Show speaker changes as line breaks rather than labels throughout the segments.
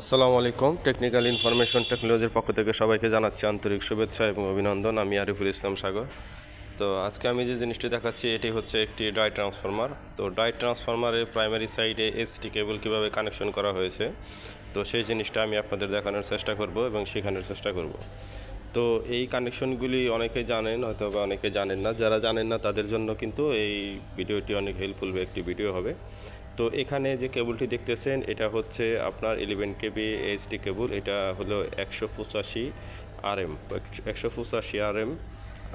আসসালামু আলাইকুম। Technical information টেকনোলজির পক্ষ থেকে সবাইকে জানাচ্ছি আন্তরিক শুভেচ্ছা এবং অভিনন্দন। আমি আরিফুল ইসলাম সাগর। তো আজকে আমি যে জিনিসটি দেখাচ্ছি, এটি হচ্ছে একটি ডাই ট্রান্সফরমার তো ডাই ট্রান্সফরমারের প্রাইমারি সাইডে এসটি কেবল কীভাবে কানেকশন করা হয়েছে, তো সেই জিনিসটা আমি আপনাদের দেখানোর চেষ্টা করব এবং শেখানোর চেষ্টা করব। তো এই কানেকশনগুলি অনেকে জানেন হয়তো বা অনেকে জানেন না। যারা জানেন না, তাদের জন্য কিন্তু এই ভিডিওটি অনেক হেল্পফুল একটি ভিডিও হবে। তো এখানে যে কেবলটি দেখতেছেন, এটা হচ্ছে আপনার ইলেভেন কেবি এইচডি কেবল। এটা হলো একশো পঁচাশি আর এম একশো পঁচাশি আর এম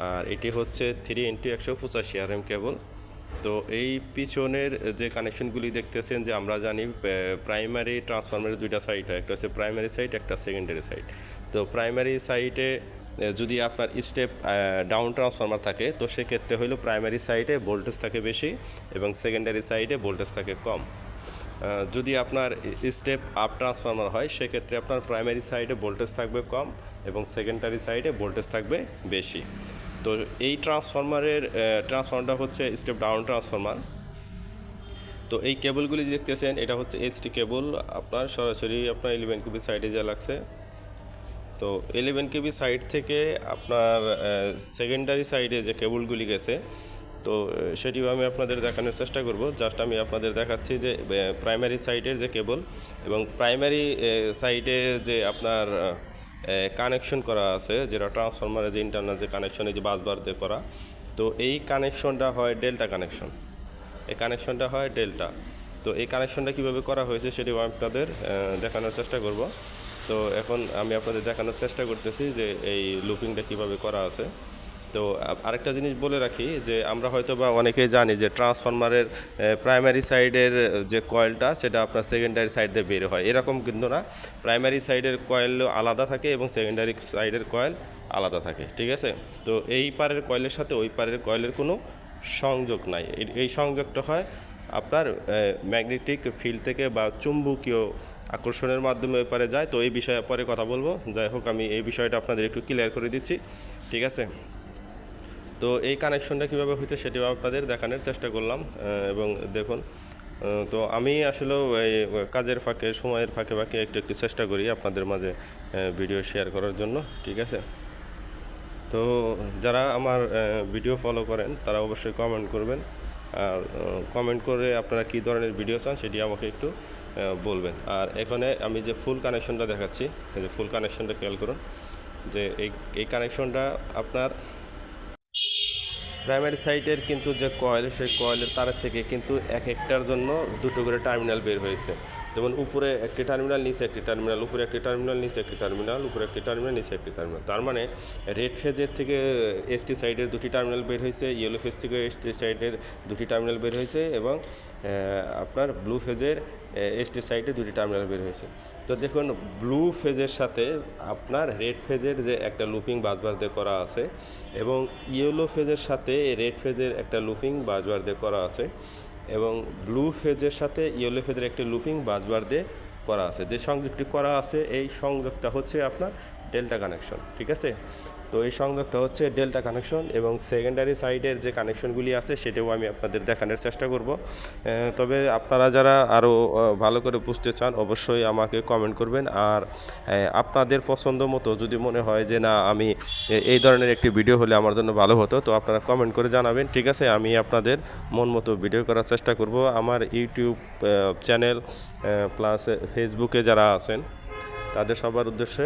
আর এটি হচ্ছে থ্রি ইন্টু একশো পঁচাশি আর এম কেবল। তো এই পিছনের যে কানেকশনগুলি দেখতেছেন, যে আমরা জানি প্রাইমারি ট্রান্সফরমারের দুইটা সাইড হয়। একটা হচ্ছে প্রাইমারি সাইট একটা সেকেন্ডারি সাইট তো প্রাইমারি সাইডে যদি আপনার স্টেপ ডাউন ট্রান্সফরমার থাকে, তো সেক্ষেত্রে হলো প্রাইমারি সাইডে ভোল্টেজ থাকে বেশি এবং সেকেন্ডারি সাইডে ভোল্টেজ থাকে কম। যদি আপনার স্টেপ আপ ট্রান্সফরমার হয়, সেক্ষেত্রে আপনার প্রাইমারি সাইডে ভোল্টেজ থাকবে কম এবং সেকেন্ডারি সাইডে ভোল্টেজ থাকবে বেশি। তো এই ট্রান্সফরমারের ট্রান্সফরমারটা হচ্ছে স্টেপ ডাউন ট্রান্সফরমার তো এই কেবলগুলি দেখতেছেন, এটা হচ্ছে এইচটি কেবল আপনার সরাসরি আপনার ইলেভেন কেবি সাইডে যা লাগছে। তো ইলেভেন কেবি সাইড থেকে আপনার সেকেন্ডারি সাইডে যে কেবলগুলি গেছে, তো সেটিও আমি আপনাদের দেখানোর চেষ্টা করব। জাস্ট আমি আপনাদের দেখাচ্ছি যে প্রাইমারি সাইডের যে কেবল এবং প্রাইমারি সাইডে যে আপনার কানেকশন করা আছে, যেটা ট্রান্সফরমারের যে ইন্টারনাল যে কানেকশন এই যে বাসবার দিয়ে করা, তো এই কানেকশনটা হয় ডেল্টা কানেকশন এই কানেকশনটা হয় ডেল্টা তো এই কানেকশনটা কীভাবে করা হয়েছে, সেটিও আমি আপনাদের দেখানোর চেষ্টা করব। তো এখন আমি আপনাদের দেখানোর চেষ্টা করতেছি যে এই লুপিংটা কীভাবে করা আছে। তো আরেকটা জিনিস বলে রাখি যে আমরা হয়তো বা অনেকেই জানি যে ট্রান্সফরমারের প্রাইমারি সাইডের যে কয়েলটা সেটা আপনার সেকেন্ডারি সাইড দিয়ে বের হয়। এরকম কিন্তু না। প্রাইমারি সাইডের কয়েল আলাদা থাকে এবং সেকেন্ডারি সাইডের কয়েল আলাদা থাকে, ঠিক আছে? তো এই পারের কয়েলের সাথে ওই পারের কয়েলের কোনো সংযোগ নাই। এই- সংযোগটা হয় আপনার ম্যাগনেটিক ফিল্ড থেকে বা চুম্বকীয় আকর্ষণের মাধ্যমে ওই পারে যায়। তো এই বিষয়ে পরে কথা বলব। যাই হোক, আমি এই বিষয়টা আপনাদের একটু ক্লিয়ার করে দিচ্ছি। ঠিক আছে? তো এই কানেকশনটা কীভাবে হয়েছে সেটিও আপনাদের দেখানোর চেষ্টা করলাম এবং দেখুন তো আমি আসলে এই কাজের ফাঁকে, সময়ের ফাঁকে ফাঁকে একটু একটু চেষ্টা করি আপনাদের মাঝে ভিডিও শেয়ার করার জন্য। ঠিক আছে? তো যারা আমার ভিডিও ফলো করেন, তারা অবশ্যই কমেন্ট করবেন। কমেন্ট করে আপনারা কী ধরনের ভিডিও চান সেটি আমাকে একটু বলবেন। আর এখানে আমি যে ফুল কানেকশনটা দেখাচ্ছি যে ফুল কানেকশনটা খেয়াল করুন, যে এই এই কানেকশনটা আপনার প্রাইমারি সাইটের কিন্তু যে কয়েল সেই কয়েলের তারের থেকে কিন্তু এক একটার জন্য দুটো করে টার্মিনাল বের হয়েছে। যেমন উপরে একটি টার্মিনাল, নিচে একটি টার্মিনাল, উপরে একটি টার্মিনাল, নিচে একটি টার্মিনাল, উপরে একটি টার্মিনাল, নিচে একটি টার্মিনাল। তার মানে রেড ফেজের থেকে এসটি সাইডের দুটি টার্মিনাল বের হয়েছে ইয়েলো ফেজ থেকে এসটি সাইডের দুটি টার্মিনাল বের হয়েছে এবং আপনার ব্লু ফেজের এসটি সাইডে দুটি টার্মিনাল বের হয়েছে। তো দেখুন ব্লু ফেজের সাথে আপনার রেড ফেজের যে একটা লুপিং বাজবার দিয়ে করা আছে এবং ইয়েলো ফেজের সাথে রেড ফেজের একটা লুপিং বাজবার দিয়ে করা আছে। এবং ব্লু ফেজের সাথে ইয়েলো ফেজের একটি লুপিং বাজবার দিয়ে করা আছে। যে সংযোগটি করা আছে, এই সংযোগটা হচ্ছে আপনার ডেল্টা কানেকশন ঠিক আছে? তো এই সংযোগটা হচ্ছে ডেল্টা কানেকশন এবং সেকেন্ডারি সাইডের যে কানেকশনগুলি আছে, সেটাও আমি আপনাদের দেখানোর চেষ্টা করব। তবে আপনারা যারা আরও ভালো করে বুঝতে চান, অবশ্যই আমাকে কমেন্ট করবেন। আর আপনাদের পছন্দ মতো যদি মনে হয় যে, না, আমি এই ধরনের একটি ভিডিও হলে আমার জন্য ভালো হতো, তো আপনারা কমেন্ট করে জানাবেন। ঠিক আছে, আমি আপনাদের মন মতো ভিডিও করার চেষ্টা করব। আমার ইউটিউব চ্যানেল প্লাস ফেসবুকে যারা আছেন, তাদের সবার উদ্দেশ্যে